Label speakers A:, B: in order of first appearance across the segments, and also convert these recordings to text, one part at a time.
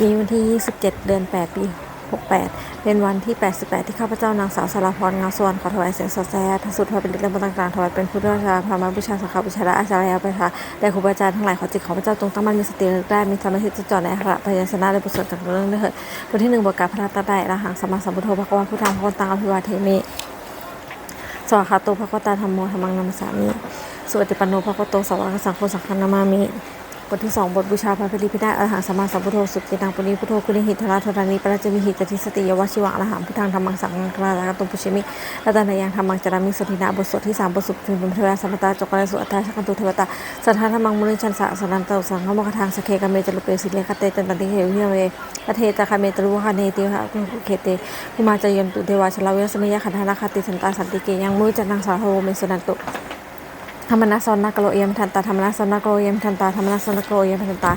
A: นี้วันที่ 27 เดือน 8 ปี 68 เป็นวันที่ 88 ที่ข้าพเจ้านางสาวสารพรเงาสวรรณขอถวายเสียงสดแซ่ทสุดถวายเป็นเรื่องต่างๆถวายเป็นพุทธราชาพระมหาบูชาสังฆบูชาและอาจารย์ประชาและครูบาอาจารย์ทั้งหลายขอจิตของพระเจ้าจงตั้งมั่นมีสติระลึกได้มีสมาธิจดจ่อในอัคระพยัญชนะและบทสวดต่างๆเรื่องด้วยเถิดบทที่หนึ่งบทกาพระตนตรัยระหังสัมาสัมพุทโธพระกวาพุทธังพระวันตังอภิวาเทมิสวากขาโตภควตาธรรมโมธรรมังนัมสามิสุปฏิปันโนภควโตสวกสังโฆสังฆนามามิ บทที่สองบทบูชาพระพิริพิได้อรหังสัมมาสัมพุทโธสุจิตังปุริพุทโธคุริหิทราธรานิปราจมิหิจติสติยวชิวังอรหังพุทธังธรรมังสังฆังคราลาตุปุชิมิรัตนายังธรรมังจารามิสุทินาบทสวดที่สามบทสุดถึงบุญเทวาสัมปตาจกรสุอัตตาชักกันตุเทวตาสัทธาธรรมังมุนิชันสะสนันตสังฆมคทางสเคกเมจลุเปสิเลคเตจันตันติเหวิเวปเทตะคเมตรุวะคเนติหะคุเขเตกุมาจยนตุเทวาชลาเวสมิยะขันธนาคติสันตาสันติเกยังมุจันังสาโหเมสุนันตุ ธรรมนัสนนักโลเอยมทันตาธรรมนัสนนักโลเอยมทันตาธรรมนัสนนักโลเอยมทันตา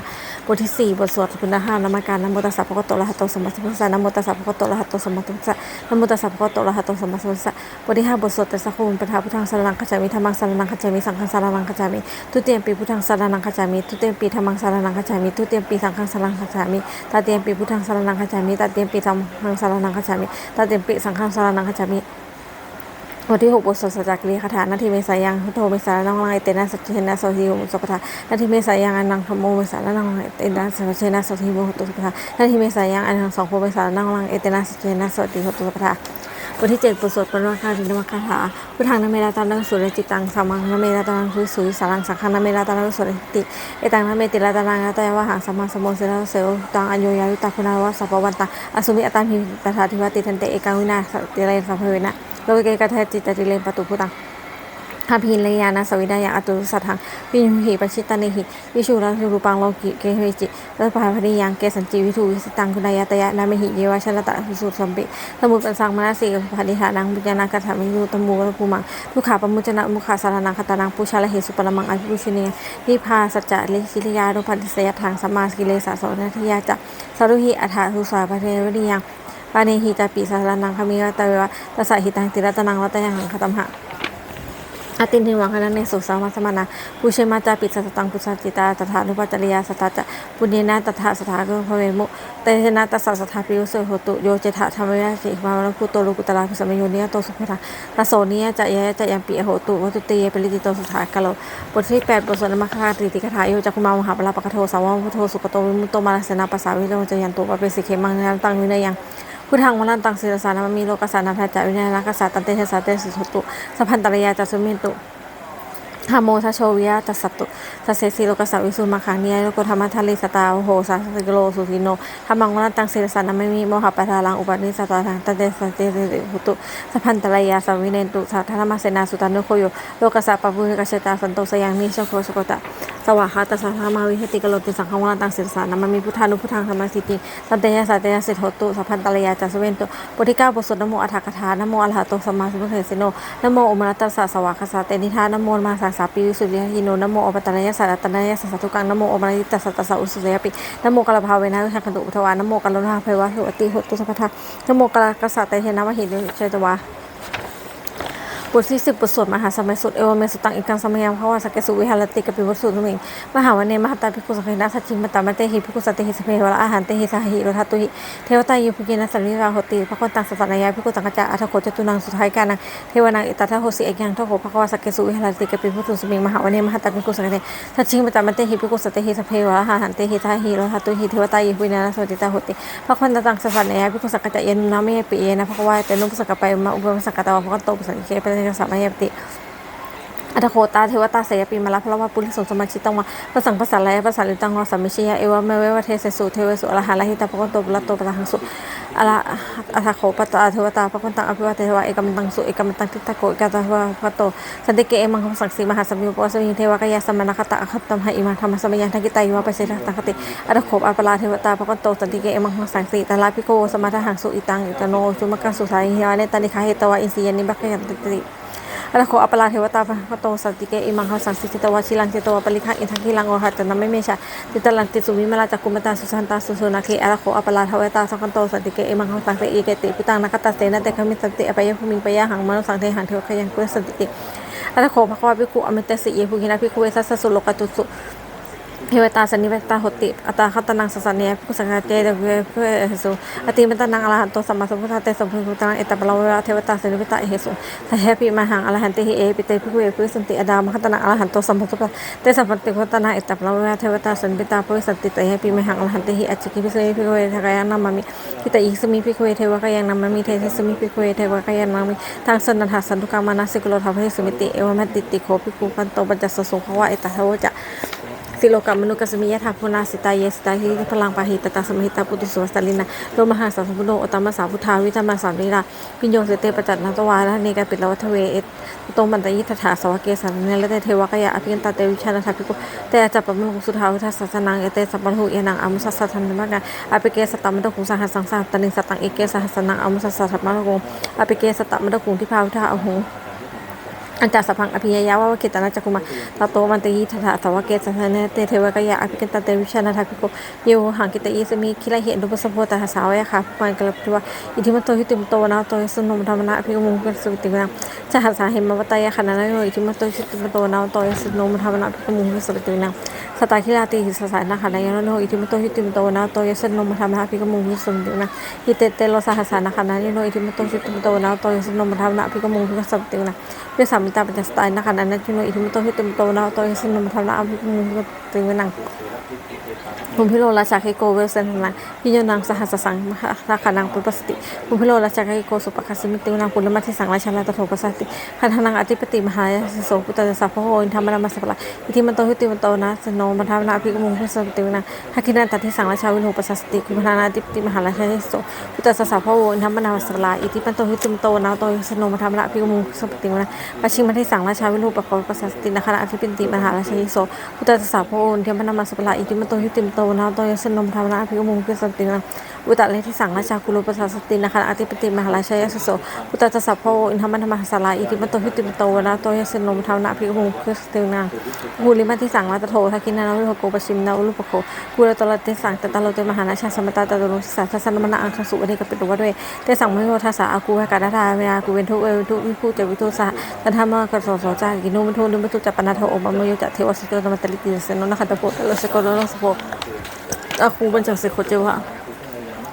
A: บทที่สี่บทสวดคุณห้านามการนโมตัสสะภะคะวะโตอะระหะโตสัมมาสัมพุทธัสสะนโมตัสสะภะคะวะโตอะระหะโตสัมมาสัมพุทธัสสะนโมตัสสะภะคะวะโตอะระหะโตสัมมาสัมพุทธัสสะบทที่ห้าบทสวดแต่สักคุมปะทาพุทธังสารนังขจามิธรรมังสารนังขจามิสังฆังสารนังขจามิทุติยมปีพุทธังสารนังขจามิทุติยมปีธรรมังสารนังขจามิทุติยมปีสังฆังสารนังขจามิตาเตียมปีพุทธังสารนังขจามิตาเตียมปีธรรมังสารนังขจามิตาเตียมปีสังฆังสารนังขจามิ บทที่6บทสวดสัจจกิริคาถานาทีเมสายังพุทโธเมสานังลังไอเตนะสัจเชนะโสทิมุสปทานาทีเมสายังอนังธรรมโมเมสานังลังไอเตนะสัจเชนะโสทิมุตุสปทานาทีเมสายังอนังสองโพเมสานังลังไอเตนะสัจเชนะโสติมุตุสปทา วันที่เจ็ดบทสวดปรมาคารินมคาถาพุทธังนเมราตันังสุรจิตังสัมมังนเมราตันังสุสุยสารังสังฆังนเมราตันังสุรติเอตังนเมติราตันังอัตยาวะหังสัมมาสมโมเสรเสวตังอัญโยยายุตาคุณาวะสัพพวันตังอสุมิอตตามิตถาธิวติทันเตเอกังวินาสติเรนสัพเพเวนะโลกเกกะเทจิตติเลนปตุพุตัง หาพินเลยานะสวิดายาอตุสัทธังวิญหิปชิตานิหิวิชูรารูปังโลกิเกเฮจิรัตภาพนิยังเกสันจิวิทูวิสตังคุณายตยะนามิหิเยวชลตะวิสุสัมปิสมุปัสสังมนาสีภานิธานังปุญญานาคาถามิยุตมูวะภูมังทุกขาปมุจนะมุขาสารนังคตานังปุชาลเหสุปรมังอภิปุชิเนนิพาสัจจะเลสิลิยานุพันธิสยทางสัมมาสกิเลสะโสนัทิยาจะสรุหิอัฏฐทุสาปะเทวนิยังปาเนหิตาปิสารนังคมิวัตเววะตัสสะหิตังติรัตนังวัตยังหังคตมหะ อาตินทิวังคณะเนสุสามัสมานาปุเชมาจาปิสัตตังปุชาจิตาตถานุปัจจริยาสตาจะปุญญนาตถาสถาโกภเวมุเตชนะตัสสะสถาปิโยโสโหตุโยเจถะธรรมยาสิมาวรพุโตโลกุตระพิสมโยเนียโตสุภะตโสเนียจะยะจะยัมปิโหตุวัตุเตยเปริติโตสุถากะโลบทที่8บทสวดมคคาตรีติกถาโยจักคุมามหาปลาปะกะโทสาวพุทโธสุกโตวิมุตโตมาลสนาปัสสาวิโรจยันตุปะเปสิเคมังนันตังวินยัง พุทธังวรันตังศิรสานามีโลกัสสานาพระจักวินานักษัตตันเตชะสาเตสุสตุสัพพันตรยาจัสุมินตุ ธรรมโมทัชโชวิยะตัสสตุสัสเสสีโลกัสสวิสุมาคังเนียโลกธรรมทัลลิสตาโหสัสสิโลสุติโนธรรมังวรันตังศิรสานาไม่มีโมหะปะทาลังอุปนิสตาทังตัเตสเตสิหุตุสัพพันตรยาสวินเนตุสัทธรรมเสนาสุตานุโคโยโลกัสสะปะปุริกเชตาสันโตสยังนิชโคสโกตะสวากขาตสัทธามาวิหติกโลติสังฆวรันตังศิรสานามันมีพุทธานุพุทธังธรรมสิติสันเตยะสัตเตยะสิทโหตุสัพพันตรยาจัสเวนตุบทที่เก้าบทสวดนโมอัฏฐกถานโมอะรหะโตสัมมาสัมพุทธัสโนนโมอุมรตตสสะสวากขาสาเตนิธานโมมาสังสาปิวิสุทธิยิโนนโมอปตรยสัตตนยสัตตุกังนโมอมริตตสัตตสะอุสุเสยปินโมกะลภาเวนะหังคันตุอุทวานโมกะลุณาภัยวะสุติโหตุสัพพทานโมกะลกษัตเตเทนะวะหิเชตวา ทที่สิบบทสวดมหาสมัยสุดเอวเมสุตังอิกังสมัยยังพระวาสกเกสุวิหารติกับปิบทสุดนุ่มเองมหาวันเนมหาตาภิกขุสังฆนาสัจจิมตามเตหิภิกขุสติหิสเพวะอาหารเตหิสหหิโรทัตุหิเทวตายุภิกินัสสริราหติพระคนตังสัตนายาภิกขุสังฆจาอัทโคจตุนังสุดท้ายกานังเทวนังอิตตาโหสิเอกยังทโหพระวาสกเกสุวิหารติกับปิบทสุสมิงมหาวันเนมหาตาภิกขุสังฆเนสัจจิมตามเตหิภิกขุสติหิสเพวะอาหารเตหิสหหิโรทัตุหิเทวตายุภิกินัสสริตาหติพระคนตังสัตนายาภิกขุสังฆจาเยนุนามิปิเยนะพระวาเตนุปสักกไปมาอุปสักกตาวพระคนโตปสังเคปะเนสัมมายติ อัตโคตาเทวตาเสยปีมาลาพระวาปุริสสมาชิตังวะภาษาภาษาลายภาษาลิตังวะสัมมิชยะเอวะเมเววะเทเสสุเทเวสุอรหันลหิตาปะกนโตปละโตปะหังสุอะระอัตโคปตาเทวตาปะกนตังอภิวะเทวะเอกมันตังสุเอกมันตังทิตะโกเอกตวะพระโตสันติเกเอมังคสังสีมหาสัมยุปะสมิเทวะกายสมณคตะอคัตตัมหะอิมาธรรมสมัยยันทักิตายวะปะเสตังคติอัตโคอัปลาเทวตาปะกนโตสันติเกเอมังคสังสีตาลาภิโกสมัทหังสุอิตังอิตโนจุมกังสุสายหิวะเนตันิคาเหตวะอินสียนิบักยันติ อรโคอัปลาเทวตาพระโตสันติเกอิมังคสันสิจิตวชิลังเจตวปริคังอินทังคิลังโอหัตนะไม่เมชะติตลังติสุวิมลาจักกุมตาสุสันตาสุสุนาเคอรโคอัปลาเทวตาสังคันโตสันติเกอิมังคสังเตอีเกติปิตังนักตัสเตนะเตคมิสันติอปยภูมิปยาหังมนุสังเทหังเทวขยังกุสันติอรโคภควาภิกุอมิตสิเยภูกินาภิกุเวสัสสุโลกตุสุ เทวตาสันนิเวตาหติ อัตาคัตนังสัสสะเนพุสังฆาเจเดเวเพื่อเหสุอติมันตนังอรหันโตสัมมาสัมพุทธะเตสัมพุทธังเอตปะลาวะเทวตาสันนิเวตาเหสุทะเฮปิมหังอรหันติหิเอปิเตภิกขุเอพุสันติอดามคัตนังอรหันโตสัมมาสัมพุทธะเตสัมปันติโคตนาเอตปะลาวะเทวตาสันนิเวตาพุสันติเตเฮปิมหังอรหันติหิอจจิกิภิสมิภิกขุเอทะกายันามามิทิตอิสมิภิกขุเอเทวกายังนามามิเทสมิภิกขุเอเทวกายังนามิทางสนันทสันตุกังมานาสิกุโลทาภะสมิติเอวะมติติโคภิกขุปันโตปัญจสสงภวะเอตทะวะจะ สิโลกรรมนุกัสมิยะถาพุนาสิตาเยสตาหิพลังปาหิตตาสมิตาปุติสุวัสตลินาโลมหาสัพพุโนอตมสาพุทธาวิธรรมสามิราพิญโยเสเตปจัตนาตวาละเนกาปิลวัทเวเอตตมันตยิทธาสวะเกสันเนลเตเทวกยะอภิกันตาเตวิชานาทัพิโกเตจัปปะมนุสุทาวิทัสสนังเอเตสัพพะหุเอนังอมุสัสสะธันมะกะอภิเกสตัมะตะคุสหัสสังสาตนิสตังเอเกสหัสนังอมุสัสสะธัมมะโกอภิเกสตมะตะคุที่พาวิทาอหุ อันจากสัพพังอภิยยาวะวเกตนาจักุมาตาโตมันติทถาสวะเกตสันเนเตเทวกยะอภิกันตเตวิชานาทัพิโกโยหังกิตอีสมิคิลาเหตุปสโพตาสาวะค่ะมันกลับตัวอิทิมโตหิติมโตนะโตสนุมธรรมนะอภิกมุงกันสุติวนะจะหัสาเหมวตายะขณะนั้นอิทิมโตหิติมโตนะโตสนุมธรรมนะอภิกมุงกันสุติวนะสตาคิลาติหิสสายนะขณะนั้นอิทิมโตหิติมโตนะโตสนุมธรรมนะอภิกมุงกันสุติวนะฮิเตเตโลสหัสสานะขณะนั้นอิทิมโตหิติมโตนะโตสนุมธรรมนะอภิกมุงกันสุติวนะด้วยสามตาปัญจสไตล์นะคะนั้นจุนอิทิมโตึงไว้นังภูมิพิโรราชาเคโกเวลเซนนังพิโยนังสหัสสังมหาราคานังปุปสติภูมิพิโรราชาเคโกสุปคัสสมิติวนังปุลมัติสังราชานาตโทปสติคันธนังอธิปติมหายโสปุตตะสัพพโหินธรรมนามัสสะละอิทิมันโตฮิติมันโตนะสนมันทำละอภิกมุงก็สติวนังฮักินันตัทิสังราชาวินโหปสัสติคุพานาธิปติมหาราชาโสปุตตะสัพพโหินธรรมนามัสสะละอิทิมันโตฮิติมันโตนะโตยสนมันทำละอภิกมุงสติวนังปัจฉิมทิสังราชาวิรูปะโคปัสสตินะคณะอธิปติมหาราชยิโสพุทธสสาโพโนเทียมพนามาสปลาอิติมโตหิติมโตนาโตยสนมธรรมนาภิกมุงพิสตินะอุตตะเลทิสังราชาคุลุปัสสตินะคะอธิปติมหาราชยสโสพุทธสสาโพอินทรรมนมัสสลาอิติมโตหิติมโตนาโตยสนมธรรมนาภิกมุงพิสตินะกุลิมัทิสังราชโททักินานุโกปชิมนาอุลุปโคกุลตลติสังตตะโลเตมหาราชาสมตาตะตโลสัสสนมนาอังคสุอเนกปิตุวะด้วยเตสังมโยทัสสะอากูหกาดาทาเวอากูเวนทุเอวทุวิภูเจวิทุสะตันธรรมะกสสจากินุมทุนิมทุจัปปนาโทอบมโยจะเทวสิโตธรรมตลิติเสนนขัตโพตโลสโกโลสโพอาคูบัญจักสิโคเจวะ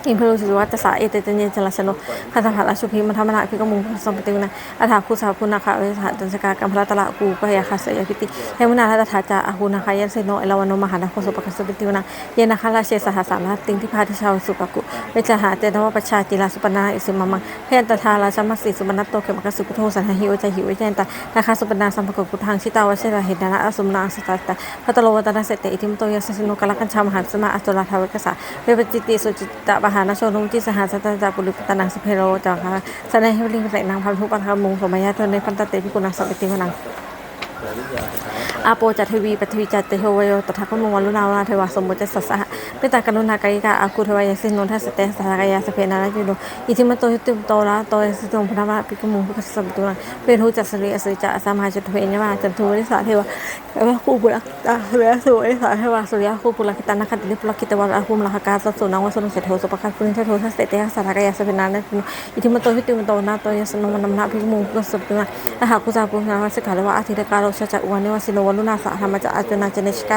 A: อินพลุสิวัตสาเอเตเตเนจลาชโนคาถาภาลชุพิมธรรมนาภิกมุงสมปติวนะอัฏฐาคุสาพุณนาคาเวสหจันสกากัมพลตละกูปะยาคาสยพิติเทมุนาทัตถาจาอาหุนาคายันเสโนเอลวันโนมหานาโคสุปกัสปติวนะเยนาคาราเชสหสานาติงที่พาทิชาวสุปกุเวจหาเตนวปชาจิลาสุปนาอิสิมังเพนตทาราชมัสสิสุปนัตโตเขมกสุปโทสันหิวใจหิวใจนตานาคาสุปนาสัมภกุพุทางชิตาวเชราเหตนาอสุมนาสตาตาพัตโลวัตนาเสตติอิทิมโตยัสสิโนกาลกันชามหาสมาอัตตลาทาวกษาเวปจิติสุจิตะบหานโชนุจิสหาสัตจักปุริปตนังสเพโรจังคะแสดงให้ลิงใส่นางพันธุปันธมุงสมัยยะเทนในพันตเตพิกุณังสัพติมนัง อาโปจัตเทวีปฐวีจัตเตโหวโยตถาคตมงวลุนาวนาเทวาสมมุติสัสสะเมตตากรุณากายิกาอากุเทวายสินนนทัสเตสหากายาสเพนาลาจุโนอิทิมโตหิตุโตระโตยสิตงพระมะปิกมุงพิกสัมตุนังเป็นหูจัสริอสิจะสามหาจุเทญมาจันทุริสาเทวะเอวคูบุระตาเรสุเอสาเทวะสุริยคูปุระกิตานาคันติปุระกิตวะอาคุมลหกาสสุนังวสุนเสถโทสุปคัสปุริเทโททัสเตเตสหากายาสเพนาลาจุโนอิทิมโตหิตุโตนะโตยสนมนัมนาปิกมุงพิกสัมตุนังอาหาคุจาปุนาวัสกาลวะอาทิตกาโรชจักวันเนวสิโนวลุนาสะธรรมจัอาจนาจเนชกา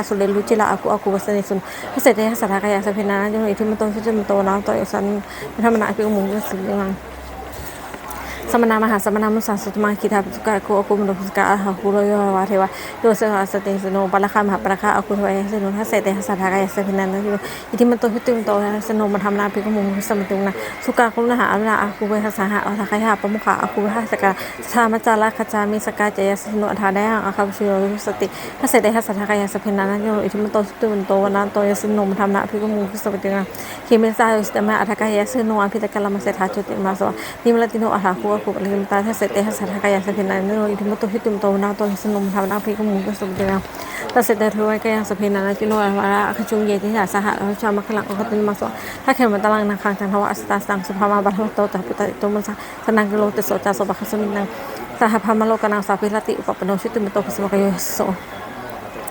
A: สุเลลุจิลาอากุอากุวัสเนามหิตุโตนะโตยสันธรรมนามุสันสมณามหาสมณามุสสุตมาคิทาปุกะโกอกุมโดพุสกะอาหะคุโรโยวาเทวะโยเสหะสติสโนปะละคามหาปะละคาอากุทวายสโนทัสเสเตหะสัทธากายสพินันนะโยอิทิมันโตหิตุมโตสโนมันทำนาภิกมุงสมตุงนะสุกะคุนะหาอนาอากุเวหะสหะอัทคายหาปมุขะอากุเวหะสกะสามัจาระคจามิสกาจยสโนอัฐาได้อาคาชิโรสติทัสเสเตหะสัทธากายสพินันนะโยอิทิมันโตหิตุมโตนะโตยสโนมันทำนาภิกมุงสมตุงนะคิเมซาอุสตมะอัทคายสโนอภิตกะละมะเสถาจุติมาสวะนิมลติโนอาหาคุกุปะลิมตาเสร็จสัทธากายสเพนันโนอิทิมโตหิตุมโตนาโตหิสนุมทานาภิกมุงกสุเดนะตัสเสตทวายกายังสเพนันจิโนวาระขจุงเยติสาสหะแล้วชามัคลังอกติมาสถ้าเขมันตลังนาคังจันทวะสตาสังสุภามาบัลโตตาปุตตะโตมัสสนังกิโลติโสจาสบะคสมินังสหพามโลกนังสาพิรติอุปปโนชิตุมโตคุสมกโยโส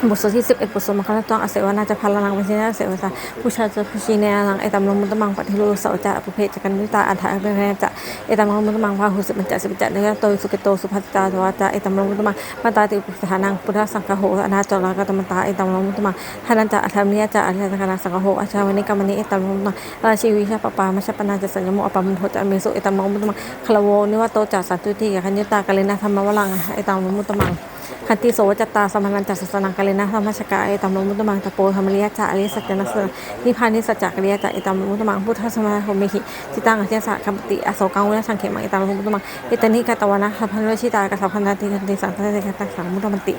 A: ายาสิโนมทันติสหพุติหิสาวกาชเนสตติบทสวดที่11บทสวดมคณะต้องอาศัยว่าน่าจะพันลังวิเศษเสวตาผู้ชายจะผู้ชีในลังไอตามลงมุตมังปฏิรูเสาจะปุเพจกันวิตาอัฏฐะเป็นแรจะไอตามลงมุตมังพาหุสิบัญจะสิบจัดเนื้อโตสุเกโตสุภัตตาทวาจะไอตามลงมุตมังมาตาติอุสถานังพุทธสังฆโหอนาจรากตมตาไอตามลงมุตมังทานันจะอัฏฐามิยจะอริยสังฆนาสังฆโหอาชาวนิกรรมนิไอตามลงมุตมังราชีวิชาปปามัชปนาจะสัญญโมอปามุโหจะเมสุไอตามลงมุตมังคลโวนิวัตโตจัสสัตตุติกัญญตากาเลนะธรรมวลังไอตามลงมุตมัง คันติโสวจตตาสมนันจัสสนังกาเลนะธรรมชกาเอตัมโลมุตมังตะโปธรรมริยจะอริสัจนัสสะนิพานิสัจจกริยจะเอตัมโลมุตมังพุทธสมาโหมิหิจิตังอธิยสะคัมติอโศกังวุฒสังเขมังเอตัมโลมุตมังเอตนิกาตวนะสัพพันวชิตากสัพพันติกันติสังฆเตกัสสังมุตมันติ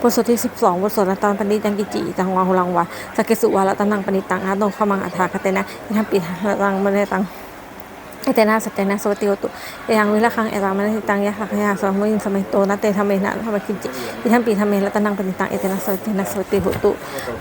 A: บทสวดที่12บสองบทสวดรัตนปณิจังกิจิจังวาหุลังวาสกเกสุวารัตนังปณิตังอาโนขมังอัฏฐาคเตนะอิทัมปิรังมะเนตัง เอเตนะสัจเจนะโสติโอตุเอยังวิละคังเอตามะนิตังยะสักยาสมุยิงสมัยโตนะเตธรรมเมนะธรรมกินจิอิทัมปีธรรมเมรัตนังปณิตังเอเตนะโสตินะโสติโหตุ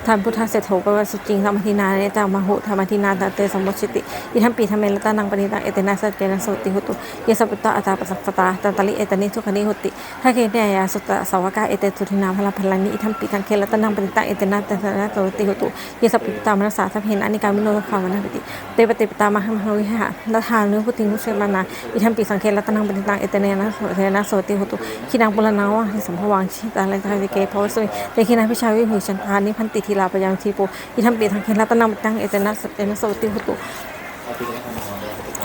A: ท่านพุทธเสถโถปวัสสุจิงธรรมทินาเนจังมหุธรรมทินาตเตสมมุชิติอิทัมปีธรรมเมรัตนังปณิตังเอเตนะสัจเจนะโสติโหตุเยสัพพตตะอัตตาปสัพพตาตันตลิเอตนิทุกขนิโหติถ้าเกเนยาสุตตะสาวกาเอเตตุทินาพลพลังนิอิทัมปีทังเครัตนังปณิตังเอเตนะเตสนะโสติโหตุเยสัพพตามนัสสาสัพเพนะนิการมิโนทคามนะปิติเตปติปตามหามหาวิหะนัทานนื้อพุติมุเชมานาอิทัมปิสังเครัตนังปณิตังเอเตเนนะโสเทนะโสติหุตุขีนังปุรณาวะสัมภวังชิตาเลทาวิเกภวสุยเตขีนังพิชาวิหุชันพานิพันติทีลาปยังทีโปอิทัมปิสังเครัตนังปณิตังเอเตนะสัจเตนะโสติหุตุ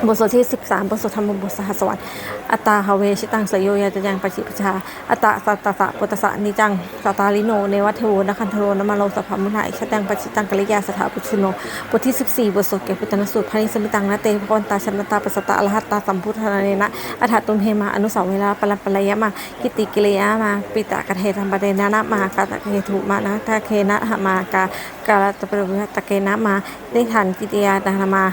A: บทสวดที่ 13 บทสวดธรรมบทสหสวรรค์อัตตาหาเวชิตังสยโยยาจยังปชิปชา อัตตาสัตตสะปุตสะนิจังสัตาลิโน เนวัตเทโวนคันธโรนมาโลสัพพมุนาอิชตังปชิตังกริยาสถาปุชุโน บทที่ 14 บทสวดเกพุทธนสูตรพานิสมิตังนะเตภวันตาชนตาปสตะอรหัตตาสัมพุทธนาเนนะอัฏฐตุมเฮมาอนุสาวเวลาปลัปลายะมากิติกิเลยะมาปิตากะเทธรรมปเดนะนะมากาตะเกถุมานะทะเคนะหมากากาลตะปรุตะเกนะมาได้ฐานกิติยาดังนามา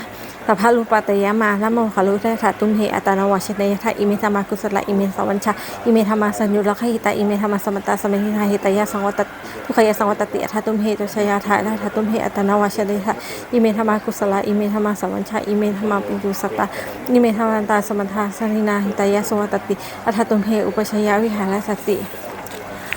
A: สัพพะรูปาตยามาละโมขลุเทถาตุมเหอัตานวัชเนยทะอิเมธรรมากุศละอิเมสวัญชาอิเมธรรมาสัญญุลคหิตาอิเมธรรมาสมตตาสมัยหิทาหิตายาสังวัตทุขยาสังวัตติอัตตุมเหตุชยาทาละทัตุมเหอัตานวัชเนยทะอิเมธรรมากุศละอิเมธรรมาสวัญชาอิเมธรรมาปิจุสตตาอิเมธรรมาตาสมทาสนินาหิตายาสังวัตติอัตตุมเหอุปชยาวิหารสติ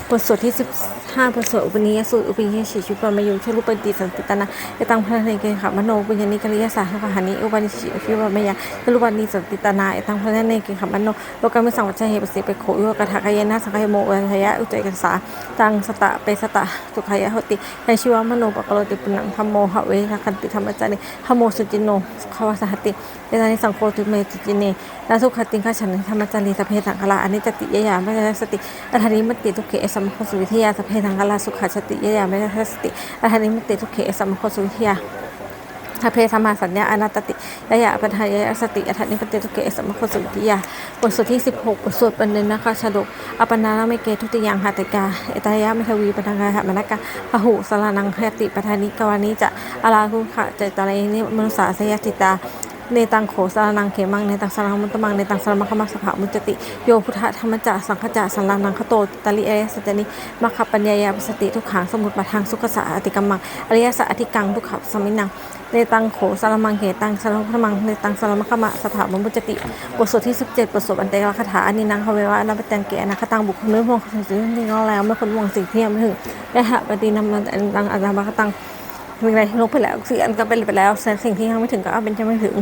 A: บทสวดที่15บ ทสวดอุปนิยสูตรอุปนิยชิชุปมายุชลุปติสันติตนะยตังพระเนเกขมโนปุญญนิกริยสาหะหานิอุปนิชิชุปมายาชลุปนิสันติตนายตังพระเนเกขมโนโลกามิสังวัชเหปสิเปโขโยกถากายนะสังคโมอุทยะอุจกัสสาตังสตะเปสตะสุขายะหติยัชีวมโนปกโลติปุนังธรรมโมหะเวทคันติธรรมจานิธรรมโมสุจินโนสุขวสหติเตตานิสังโฆตุเมตุจิเนนาสุขติงขฉันธรรมจารีสเพสังฆลาอนิจจติยยาม่ได้สติอัฏฐานิมติทุกเขสัมโคสุวิทยาสเพสังฆลาสุขชติยะยาไม่ได้สติอัฏฐานิมติทุกเขสัมโคสุวิยาทเพธรรมาสัญญาอนัตติยะยะปัญหายะสติอัฏฐนิปติทุเกสมโคสุติยาบทสวดที่ 16 บทสวดปัญญนะคะชดกอปนาลเมเกทุติยังหัตกาเอตายะเมทวีปังกาหมนกะพหุสลานังหติปทานิกวานิจะอาลาคุขะเจตาเลนิมนุสาสยจิตา เนตังโขสารนังเขมังเนตังสารังมุตตมังเนตังสารมัคคมัสสะมุจติโยพุทธธรรมจักสังฆจักสันลังนังคโตตลิเอสตนิมัคคปัญญายาปสติทุกขังสมุตปะทางสุขสะอติกัมมังอริยสัอธิกังทุกขสมินังเนตังโขสารมังเขตังสารมัคคมังเนตังสารมัคมะสถามุจติบทสวดที่ 17บทสวดอันเตกคาถาอนินังคเววะนัปตังเกอนาคตังบุคคลเนื้อพวงสิ่งที่งอแล้วเมื่อคนมองสิ่งที่ยังไม่ถึงและหะปฏินัมมันตังอาจารย์บัคตัง มีอะไรที่ลบไปแล้วสิ่งอันก็เป็นไปแล้วสิ่งที่ยังไม่ถึงก็เป็นจะไม่ถึง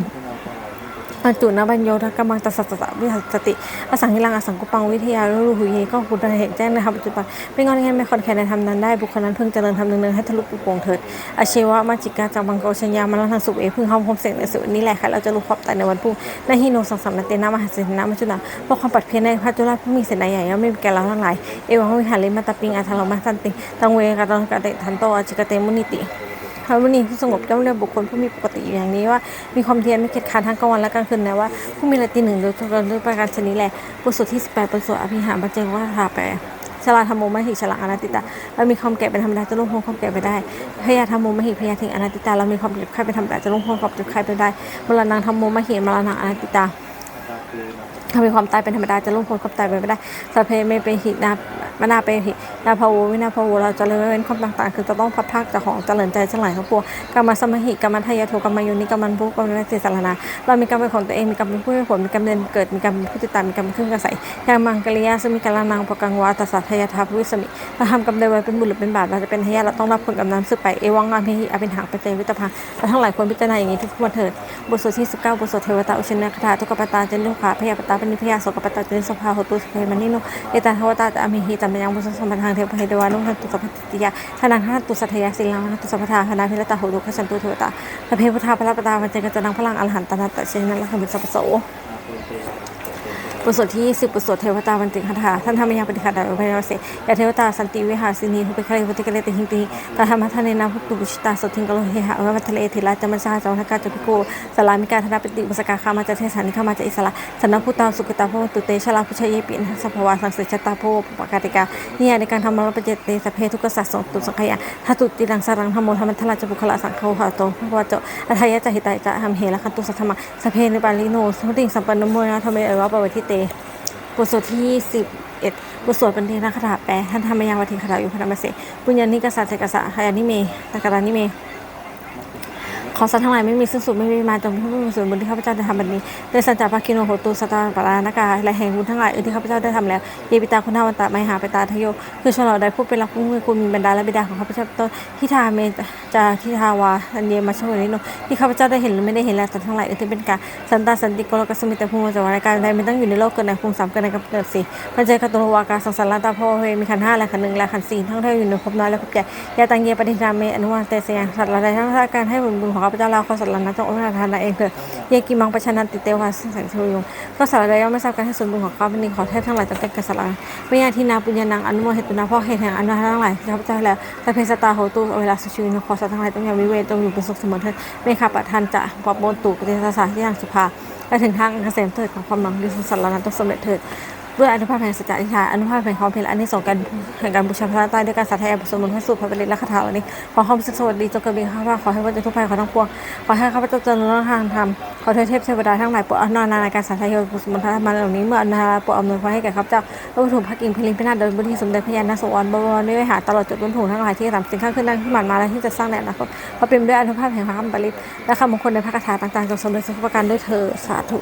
A: ปัจจุนบัญโยทกำมังตัสสะวิหัสติอสังหิลังอสังกุปังวิทยารูหุเยก็คุณเห็นแจ้งในธรรมปัจจุบันไม่งอนแงนไม่คอนแคนในธรรมนั้นได้บุคคลนั้นเพิ่งเจริญธรรมเนืองให้ทะลุปุโป่งเถิดอาชีวะมาจิกาจังบังโกชัญญามาลังทางสุเอพึ่งห้อมพมเสียงในสุนี้แหละค่ะเราจะรู้ความตายในวันพรุ่งนฮิโนสังสัมนเตนะมหาเสนามัจจุนาเพราะความปัดเพี้ยนในพระจุลาผู้มีเสนาใหญ่ย่อมไม่มีแก่เราทั้งหลายเอวังวิหาริมาตาปิงอาทาลมาสันติตังเวกาตังกะเตทันโตอาจิกาเตมุนิติ ฮาร์โมนีผู้สงบย่อมเรียกบุคคลผู้มีปกติอยู่อย่างนี้ว่ามีความเพียรไม่เกียจค้านทั้งกลางวันและกลางคืนนะว่าผู้มีละตีหนึ่งโดยตรงด้วยประการชนิดแหละบทสวดที่ 18บทสวดอภิหารบรรเจงว่าถาแปลชลาธรรมโมมหิชลังอนัตติตาเรามีความแก่เป็นธรรมดาจะล่วงพ้นความแก่ไปได้พยาธรรมโมมหิพยาถิงอนัตติตาเรามีความเจ็บไข้เป็นธรรมดาจะล่วงพ้นความเจ็บไข้ไปได้มรณะธรรมโมมหิมรณะอนัตติตา ถ้ามีความตายเป็นธรรมดาจะล่วงพ้นความตายไปไม่ได้สัพเพไม่เป็นหินามนาเป็นหินาภาวูวินาภาวูเราจะเลยไม่เว้นความต่างๆ คือจะต้องพัดพรากจากของเจริญใจทั้งหลายทั้งปวงกรรมสมหิกรรมทายาโทกรรมโยนิกรรมันบุกรรมเจสารนาเรามีกรรมเป็นของตัวเองมีกรรมเป็นผู้ให้ผลมีกรรมเดินเกิดมีกรรมเป็นผู้ติดตามมีกรรมเป็นเครื่องกระใสยามังกริยาสมิกาลานังปกังวาตัสสะทายาทาภวิสมิเราทำกรรมใดไว้เป็นบุญหรือเป็นบาปเราจะเป็นทายาทเราต้องรับผลกรรมนั้นสืบไปเอวังงานพิหิอเป็นหางปัจเจวิตพังเราทั้งหลายควรพิจารณาอย่างนี้ทุกวันเถิดบทสวดที่19บทสวดเทวตาอุชินคาถาทุกขปตาเจนลูกขาพยาปตาปนิพยาโสกปตาเจนสภาหตุสเพมันิโนเอตันทวตาจะอมิหิตัมยังบุษสมบัติทางเทวเทวานุทันตุสัพพติยาทนังทันตุสัทยาสิลังทันตุสัพพทาธนาพิรตาโหตุขสันตุเทวตาพระเพพุทธาพระปตาวันเจกจนังพลังอรหันตนาตเชนัลลังมิสัพพโส บทสวดที่สิบบทสวดเทวตาวันติคาถาท่านธรรมยังปฏิคาดาอุปยวเสยาเทวตาสันติวิหารสินีหุปคาเลปฏิกเลติหิงติตาธรรมทานเนนาภุตุบุชิตาสทิงกโลเฮหะวัทะเลเทระจมัสสาจวัฒกาจุพิโกสลามิกาธนาปฏิบุสกาคามาจะเทสานิคามาจะอิสระสันนพุตาสุกตาโพตุเตชลาพุชยเยปินสัพวาสังเสชตาโพปกาติกาเนี่ยในการทำมรรปเจเตสเพทุกสัตว์สสตุสังขยาทัตุติรังสารังธรรมโมธรรมทลาจบุคละสังโฆหะโตพระวจอัทยะจะหิตายจะทำเหละคันตุสัทธรรมสเพนิบาลิโนสุติงสัมปันนโมนะธรรมเอวะปะเวทิเตบทสวดที่11บทสวดเป็นเทนะคาถาแปลท่านธรรมยังวัติคาถาอยู่พระธรรมเสปุญญานิกษัตริย์เสกษะหายานิเมตาการานิเม ของสัตว์ทั้งหลายไม่มีสิ้นสุดไม่มีมาจงผู้มีส่วนบุญที่ข้าพเจ้าได้ทำบัดนี้โดยสัจจะภาคิโนโหตุสตาปารานกาและแห่งบุญทั้งหลายอื่นที่ข้าพเจ้าได้ทำแล้วเยปิตาคุณาวันตะไมหาไปตาทโยคือฉลองได้ผู้เป็นรักผู้มีคุณมีบรรดาและบิดาของข้าพเจ้าต้นที่ทาเมจาที่ทาวาอันเยมาชโวนิโนที่ข้าพเจ้าได้เห็นหรือไม่ได้เห็นแล้วสัตว์ทั้งหลายอื่นที่เป็นกาสันตาสันติโกโลกสมิตภูมิจวารการใดไม่ต้องอยู่ในโลกเกิดในภูมิสามเกิดในกำเนิดสี่พันเจกตุวากาสังสารตาโพเฮมีขันห้าและขันหนึ่งและขันสี่ทั้งเท่าอยู่ในภพน้อยและภพใหญ่ยาตังเยปฏิทาเมอนุวาเตเสยงสัตว์ละใดทั้งการให้บุญบุญของข้าพเจ้าเราขอสัตว์ละนั้นจงอนุทานเองเถิดเยกิมังประชานันติเตวาสังสารทุยงก็สารใดย่อมไม่ทราบการให้ส่วนบุญของข้าพเจ้าขอเทพทั้งหลายจงเป็นกษัตริย์ไม่ยาทีนาปุญญานังอนุโมเหตุนาพ่อเหตุแห่งอนุทั้งหลายท้าพเจ้าแล้วแต่เพศตาโหตุเวลาสุชีวินขอสัตว์ทั้งหลายต้องอย่างวิเวกต้องอยู่เป็นสุขเสมอเถิดไม่ขับปัทันจะปอบโมตุปฏิสัสสะที่ทางสุภาและถึงทางเกษมเถิดของความหลังดิสุสัตว์ละนั้นต้องสำเร็จเถิด ด้วยอนุภาพแห่งสัจจะอธิษฐานอนุภาพแห่งความเพียรอันนี้ส่งกันแห่งการบูชาพระใต้ด้วยการสาธยายบทสวดมนต์พระสูตรพระบริตและคาถาเหล่านี้ ขอความสุขสวัสดีจงเกิดมีข้าพเจ้าขอให้วันจะทุกภัยขอทั้งปวง ขอให้ข้าพเจ้าเจริญร่ำทางธรรมขอเทพเทพเทวดาทั้งหลายโปรดอนุโมทนาในการสาธยายบทสวดมนต์พระธรรมเหล่านี้เมื่ออนุโมทนาโปรดอำนวยพรให้แก่ข้าพเจ้าพระผู้ถูกพระกิ่งพิรินพินาศโดยบุตรที่สมเด็จพระยาณสังวรบวรนิเวศหาตลอดจดบุญถูกทั้งหลายที่ทำสิ่งข้างขึ้นนั่งขึ้นมาและที่จะสร้างในอนาคตเพราะเป็นด้วยอนุภาพแห่งพระคำบริตและคำมงคลในพระคาถาต่างๆจงสำเร็จสุขประการด้วยเธอสาธุ